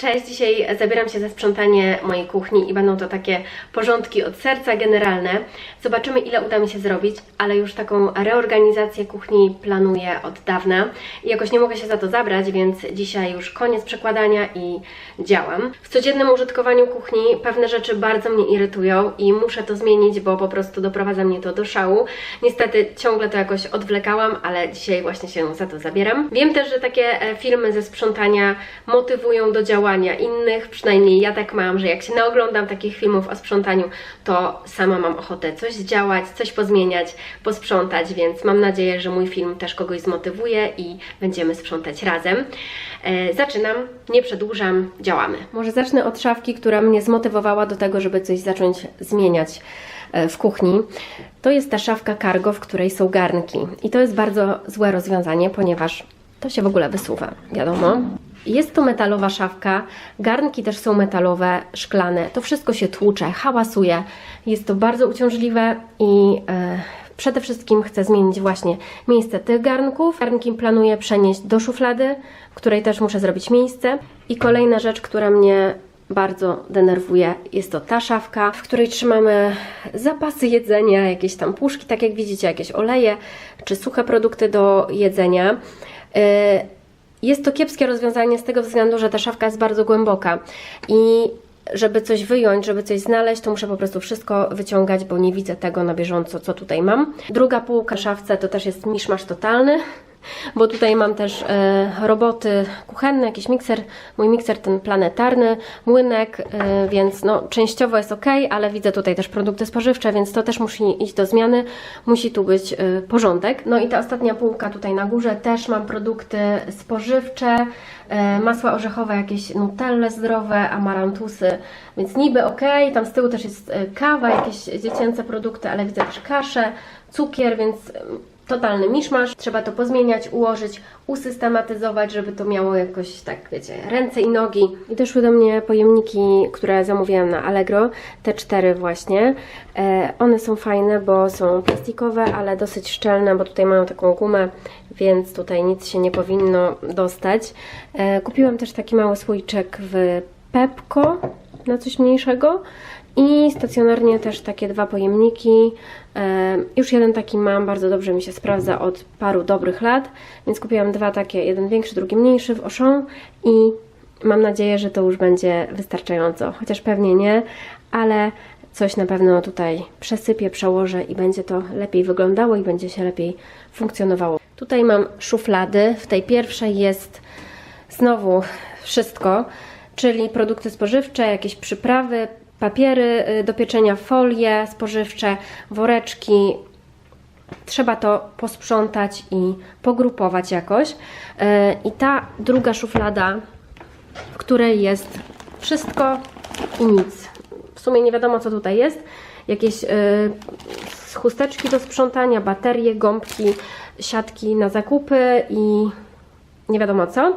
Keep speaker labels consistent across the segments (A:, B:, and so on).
A: Cześć, dzisiaj zabieram się za sprzątanie mojej kuchni i będą to takie porządki od serca generalne. Zobaczymy ile uda mi się zrobić, ale już taką reorganizację kuchni planuję od dawna i jakoś nie mogę się za to zabrać, więc dzisiaj już koniec przekładania i działam. W codziennym użytkowaniu kuchni pewne rzeczy bardzo mnie irytują i muszę to zmienić, bo po prostu doprowadza mnie to do szału. Niestety ciągle to jakoś odwlekałam, ale dzisiaj właśnie się za to zabieram. Wiem też, że takie e, filmy ze sprzątania motywują do działania innych, przynajmniej ja tak mam, że jak się naoglądam takich filmów o sprzątaniu, to sama mam ochotę coś zdziałać, coś pozmieniać, posprzątać, więc mam nadzieję, że mój film też kogoś zmotywuje i będziemy sprzątać razem. E, zaczynam, nie przedłużam, działamy. Może zacznę od szafki, która mnie zmotywowała do tego, żeby coś zacząć zmieniać e, w kuchni. To jest ta szafka cargo, w której są garnki. I to jest bardzo złe rozwiązanie, ponieważ to się w ogóle wysuwa, wiadomo. Jest to metalowa szafka, garnki też są metalowe, szklane. To wszystko się tłucze, hałasuje. Jest to bardzo uciążliwe i e, przede wszystkim chcę zmienić właśnie miejsce tych garnków. Garnki planuję przenieść do szuflady, w której też muszę zrobić miejsce. I kolejna rzecz, która mnie bardzo denerwuje. Jest to ta szafka, w której trzymamy zapasy jedzenia, jakieś tam puszki, tak jak widzicie, jakieś oleje czy suche produkty do jedzenia. Yy, jest to kiepskie rozwiązanie z tego względu, że ta szafka jest bardzo głęboka i żeby coś wyjąć, żeby coś znaleźć, to muszę po prostu wszystko wyciągać, bo nie widzę tego na bieżąco, co tutaj mam. Druga półka szafce to też jest miszmasz totalny bo tutaj mam też e, roboty kuchenne, jakiś mikser, mój mikser ten planetarny, młynek, e, więc no, częściowo jest ok, ale widzę tutaj też produkty spożywcze, więc to też musi iść do zmiany, musi tu być e, porządek. No i ta ostatnia półka tutaj na górze też mam produkty spożywcze, masła orzechowe, jakieś nutelle zdrowe, amarantusy, więc niby ok, tam z tyłu też jest kawa, jakieś dziecięce produkty, ale widzę też kaszę, cukier, więc totalny miszmasz. Trzeba to pozmieniać, ułożyć, usystematyzować, żeby to miało jakoś tak, wiecie, ręce i nogi. I doszły do mnie pojemniki, które zamówiłam na Allegro, te cztery właśnie. E, one są fajne, bo są plastikowe, ale dosyć szczelne, bo tutaj mają taką gumę, więc tutaj nic się nie powinno dostać. E, kupiłam też taki mały słoiczek w Pepko na coś mniejszego i stacjonarnie też takie dwa pojemniki. E, już jeden taki mam, bardzo dobrze mi się sprawdza od paru dobrych lat, więc kupiłam dwa takie, jeden większy, drugi mniejszy w Auchan i mam nadzieję, że to już będzie wystarczająco, chociaż pewnie nie, ale coś na pewno tutaj przesypię, przełożę i będzie to lepiej wyglądało i będzie się lepiej funkcjonowało. Tutaj mam szuflady, w tej pierwszej jest znowu wszystko, czyli produkty spożywcze, jakieś przyprawy, papiery y, do pieczenia, folie spożywcze, woreczki. Trzeba to posprzątać i pogrupować jakoś. Y, I ta druga szuflada, w której jest wszystko i nic. W sumie nie wiadomo co tutaj jest. Jakieś y, chusteczki do sprzątania, baterie, gąbki, siatki na zakupy i nie wiadomo co.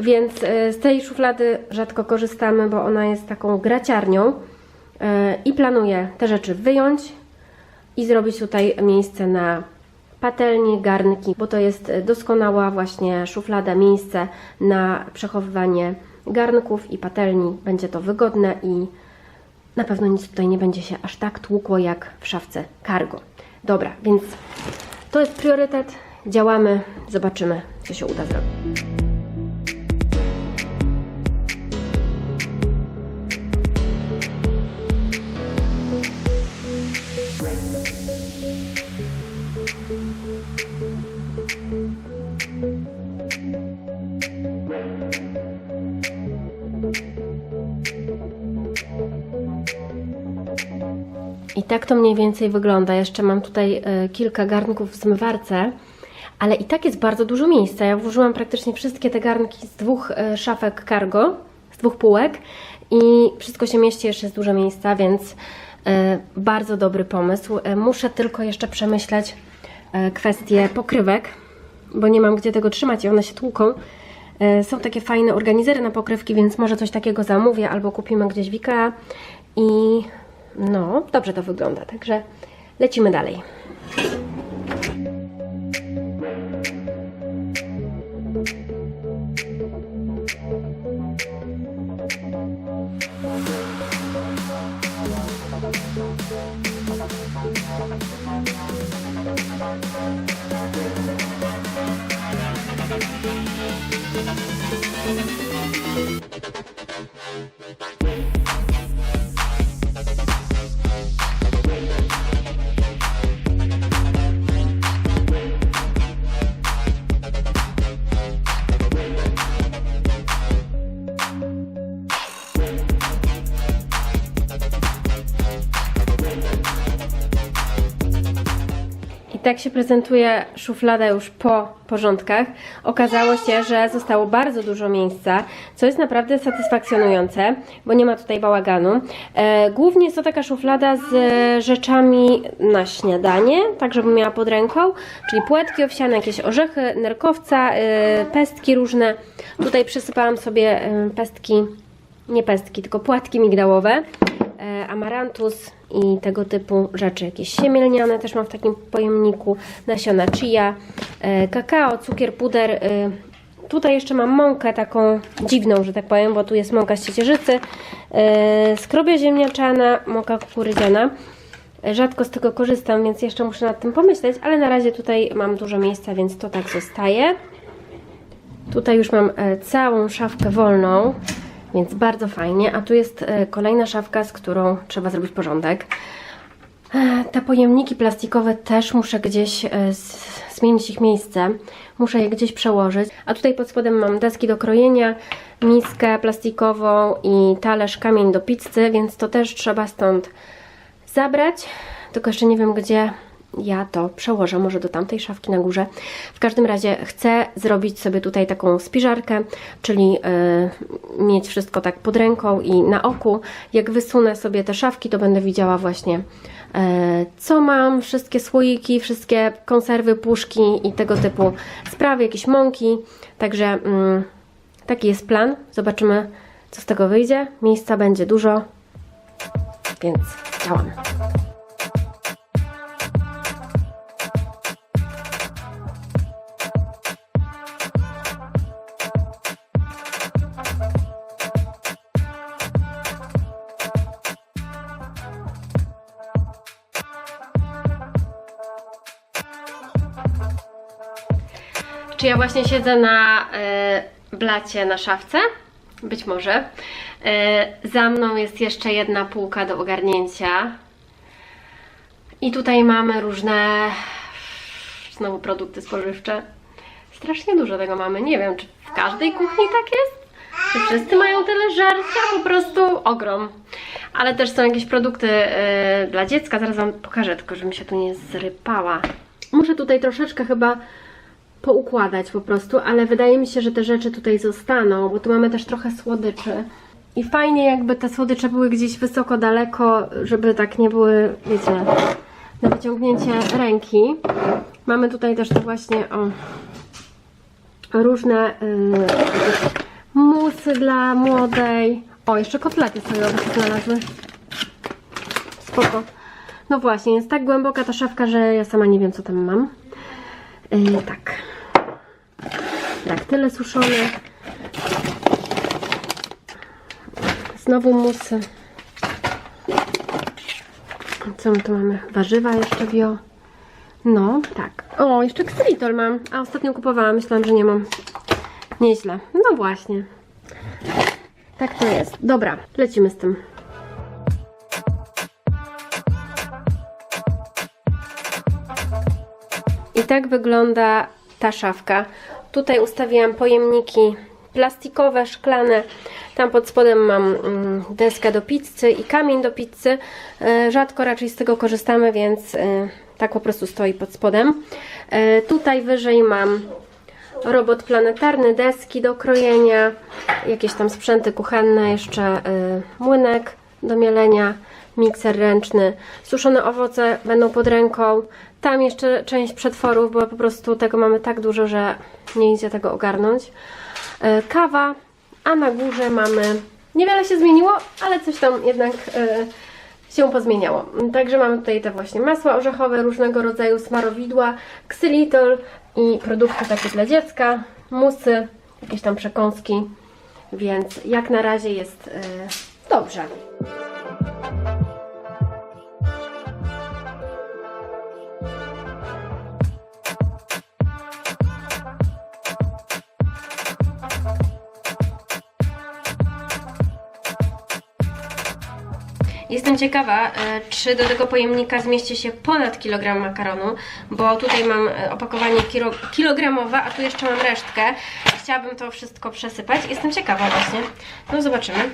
A: Więc z tej szuflady rzadko korzystamy, bo ona jest taką graciarnią. E, i planuję te rzeczy wyjąć i zrobić tutaj miejsce na patelnie, garnki, bo to jest doskonała właśnie szuflada, miejsce na przechowywanie garnków i patelni. Będzie to wygodne i na pewno nic tutaj nie będzie się aż tak tłukło jak w szafce cargo. Dobra, więc to jest priorytet. Działamy, zobaczymy, co się uda zrobić. Tak to mniej więcej wygląda. Jeszcze mam tutaj e, kilka garnków w zmywarce, ale i tak jest bardzo dużo miejsca. Ja włożyłam praktycznie wszystkie te garnki z dwóch e, szafek cargo, z dwóch półek i wszystko się mieści, jeszcze jest dużo miejsca, więc e, bardzo dobry pomysł. Muszę tylko jeszcze przemyśleć kwestię pokrywek, bo nie mam gdzie tego trzymać i one się tłuką. Są takie fajne organizery na pokrywki, więc może coś takiego zamówię albo kupimy gdzieś w Ikea i no, dobrze to wygląda, także lecimy dalej. Thank tak się prezentuje szuflada już po porządkach. Okazało się, że zostało bardzo dużo miejsca, co jest naprawdę satysfakcjonujące, bo nie ma tutaj bałaganu. E, głównie jest to taka szuflada z e, rzeczami na śniadanie, tak żebym miała pod ręką, czyli płetki owsiane, jakieś orzechy, nerkowca, e, pestki różne. Tutaj przysypałam sobie pestki, nie pestki, tylko płatki migdałowe amarantus i tego typu rzeczy. Jakieś siemię lniane też mam w takim pojemniku, nasiona chia, e, kakao, cukier, puder. e, Tutaj jeszcze mam mąkę taką dziwną, że tak powiem, bo tu jest mąka z ciecierzycy, e, skrobia ziemniaczana, mąka kukurydziana. E, Rzadko z tego korzystam, więc jeszcze muszę nad tym pomyśleć, ale na razie tutaj mam dużo miejsca, więc to tak zostaje. Tutaj już mam e, całą szafkę wolną, więc bardzo fajnie. A tu jest e, kolejna szafka, z którą trzeba zrobić porządek. E, Te pojemniki plastikowe też muszę gdzieś e, zmienić ich miejsce. Muszę je gdzieś przełożyć. A tutaj pod spodem mam deski do krojenia, miskę plastikową i talerz kamień do pizzy, więc to też trzeba stąd zabrać. Tylko jeszcze nie wiem, gdzie ja to przełożę, może do tamtej szafki na górze. W każdym razie chcę zrobić sobie tutaj taką spiżarkę, czyli y, mieć wszystko tak pod ręką i na oku. Jak wysunę sobie te szafki, to będę widziała właśnie y, co mam, wszystkie słoiki, wszystkie konserwy, puszki i tego typu sprawy, jakieś mąki. Także mm, taki jest plan. Zobaczymy, co z tego wyjdzie. Miejsca będzie dużo, więc działamy. Czy ja właśnie siedzę na y, blacie na szafce? Być może. Y, za mną jest jeszcze jedna półka do ogarnięcia. I tutaj mamy różne znowu produkty spożywcze. Strasznie dużo tego mamy. Nie wiem, czy w każdej kuchni tak jest? Czy wszyscy mają tyle żarcia? Po prostu ogrom. Ale też są jakieś produkty y, dla dziecka. Zaraz Wam pokażę, tylko żebym się tu nie zrypała. Muszę tutaj troszeczkę chyba poukładać po prostu, ale wydaje mi się, że te rzeczy tutaj zostaną, bo tu mamy też trochę słodyczy. I fajnie jakby te słodycze były gdzieś wysoko, daleko, żeby tak nie były, wiecie, na wyciągnięcie ręki. Mamy tutaj też te właśnie o, różne yy, musy dla młodej. O, jeszcze kotlety sojowe się znalazły. Spoko. No właśnie, jest tak głęboka ta szafka, że ja sama nie wiem, co tam mam. Yy, tak. Tak, tyle suszone. Znowu musy. Co my tu mamy? Warzywa jeszcze wio. No, tak. O, jeszcze ksylitol mam. A ostatnio kupowałam, myślałam, że nie mam. Nieźle. No właśnie. Tak to jest. Dobra, lecimy z tym. I tak wygląda ta szafka. Tutaj ustawiłam pojemniki plastikowe, szklane. Tam pod spodem mam mm, deskę do pizzy i kamień do pizzy. E, Rzadko raczej z tego korzystamy, więc e, tak po prostu stoi pod spodem. E, Tutaj wyżej mam robot planetarny, deski do krojenia, jakieś tam sprzęty kuchenne, jeszcze młynek do mielenia, mikser ręczny, suszone owoce będą pod ręką. Tam jeszcze część przetworów, bo po prostu tego mamy tak dużo, że nie idzie tego ogarnąć. Y, kawa, a na górze mamy. Niewiele się zmieniło, ale coś tam jednak y, się pozmieniało. Także mamy tutaj te właśnie masła orzechowe, różnego rodzaju smarowidła, ksylitol i produkty takie dla dziecka, musy, jakieś tam przekąski, więc jak na razie jest y, dobrze. Jestem ciekawa, e, czy do tego pojemnika zmieści się ponad kilogram makaronu, bo tutaj mam e, opakowanie kilo, kilogramowe, a tu jeszcze mam resztkę. Chciałabym to wszystko przesypać. Jestem ciekawa właśnie. No zobaczymy.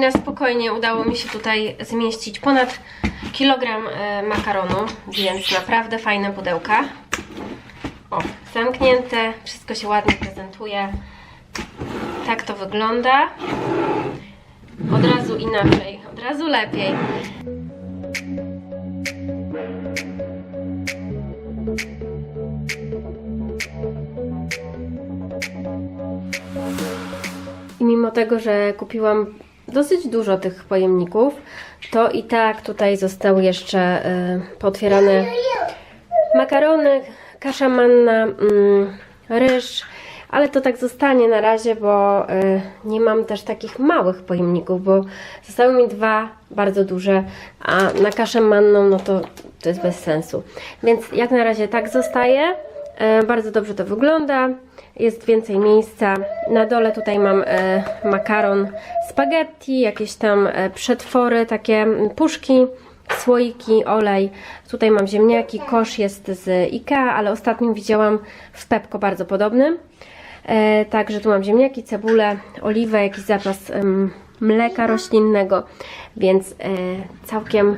A: Na spokojnie udało mi się tutaj zmieścić ponad kilogram e, makaronu, więc naprawdę fajne pudełka. O, zamknięte, wszystko się ładnie prezentuje. Tak to wygląda. Od razu inaczej, od razu lepiej. I mimo tego, że kupiłam dosyć dużo tych pojemników, to i tak tutaj zostały jeszcze y, makarony, kasza manna, mm, ryż, ale to tak zostanie na razie, bo y, nie mam też takich małych pojemników, bo zostały mi dwa bardzo duże, a na kaszę manną no to, to jest bez sensu. Więc jak na razie tak zostaje. E, Bardzo dobrze to wygląda. Jest więcej miejsca. Na dole tutaj mam e, makaron spaghetti, jakieś tam e, przetwory, takie puszki, słoiki, olej. Tutaj mam ziemniaki, kosz jest z Ikea, ale ostatnio widziałam w Pepko bardzo podobny. Także tu mam ziemniaki, cebulę, oliwę, jakiś zapas mleka roślinnego, więc całkiem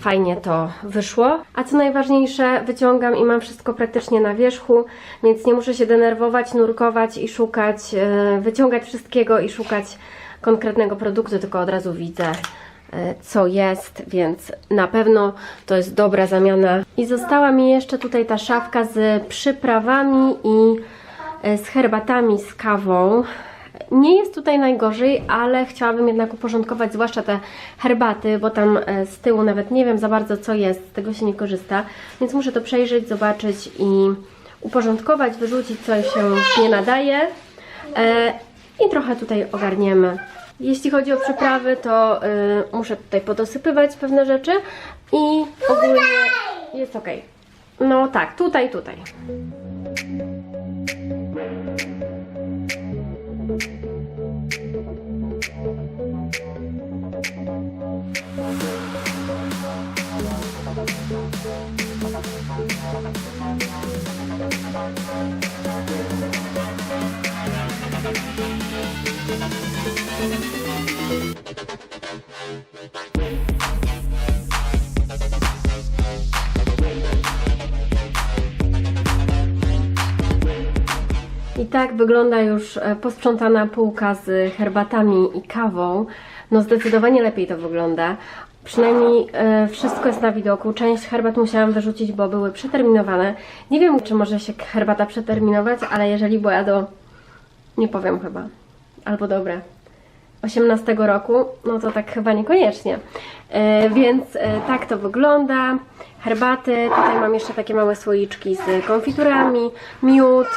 A: fajnie to wyszło. A co najważniejsze, wyciągam i mam wszystko praktycznie na wierzchu, więc nie muszę się denerwować, nurkować i szukać, e, wyciągać wszystkiego i szukać konkretnego produktu, tylko od razu widzę e, co jest, więc na pewno to jest dobra zamiana. I została mi jeszcze tutaj ta szafka z przyprawami i e, z herbatami, z kawą. Nie jest tutaj najgorzej, ale chciałabym jednak uporządkować zwłaszcza te herbaty, bo tam e, z tyłu nawet nie wiem za bardzo co jest, z tego się nie korzysta, więc muszę to przejrzeć, zobaczyć i uporządkować, wyrzucić co się nie nadaje e, i trochę tutaj ogarniemy. Jeśli chodzi o przyprawy, to y, muszę tutaj podosypywać pewne rzeczy i ogólnie jest ok. No tak, tutaj, tutaj. I tak wygląda już e, posprzątana półka z herbatami i kawą. No zdecydowanie lepiej to wygląda. Przynajmniej e, wszystko jest na widoku. Część herbat musiałam wyrzucić, bo były przeterminowane. Nie wiem, czy może się herbata przeterminować, ale jeżeli była do, nie powiem chyba, albo dobre, 18 roku, no to tak chyba niekoniecznie. E, więc e, tak to wygląda. Herbaty, tutaj mam jeszcze takie małe słoiczki z konfiturami, miód,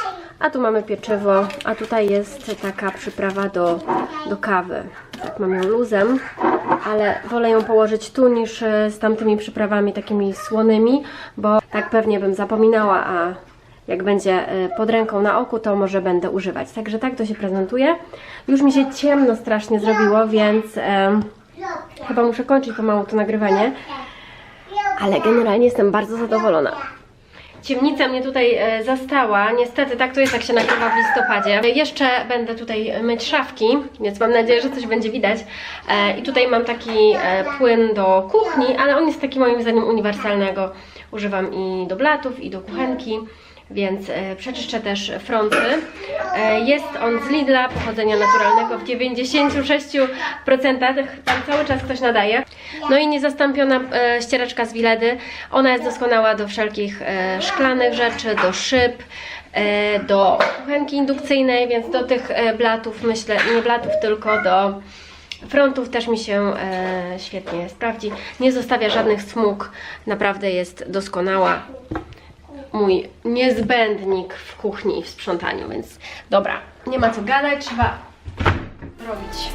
A: a tu mamy pieczywo, a tutaj jest taka przyprawa do, do kawy. Tak mam ją luzem, ale wolę ją położyć tu niż e, z tamtymi przyprawami takimi słonymi, bo tak pewnie bym zapominała, a jak będzie e, pod ręką na oku, to może będę używać. Także tak to się prezentuje. Już mi się ciemno strasznie zrobiło, więc em, chyba muszę kończyć pomału to nagrywanie. Ale generalnie jestem bardzo zadowolona. Ciemnica mnie tutaj e, zastała. Niestety tak to jest, jak się nagrywa w listopadzie. E, Jeszcze będę tutaj myć szafki, więc mam nadzieję, że coś będzie widać. E, I tutaj mam taki płyn do kuchni, ale on jest taki moim zdaniem uniwersalnego. Używam i do blatów, i do kuchenki. Więc e, przeczyszczę też fronty. E, jest on z Lidla, pochodzenia naturalnego w 96%. Tam cały czas ktoś nadaje. No i niezastąpiona e, ściereczka z Wiledy. Ona jest doskonała do wszelkich szklanych rzeczy, do szyb, do kuchenki indukcyjnej, więc do tych blatów myślę, nie blatów, tylko do frontów też mi się świetnie sprawdzi. Nie zostawia żadnych smug, naprawdę jest doskonała mój niezbędnik w kuchni i w sprzątaniu, więc dobra, nie ma co gadać, trzeba robić.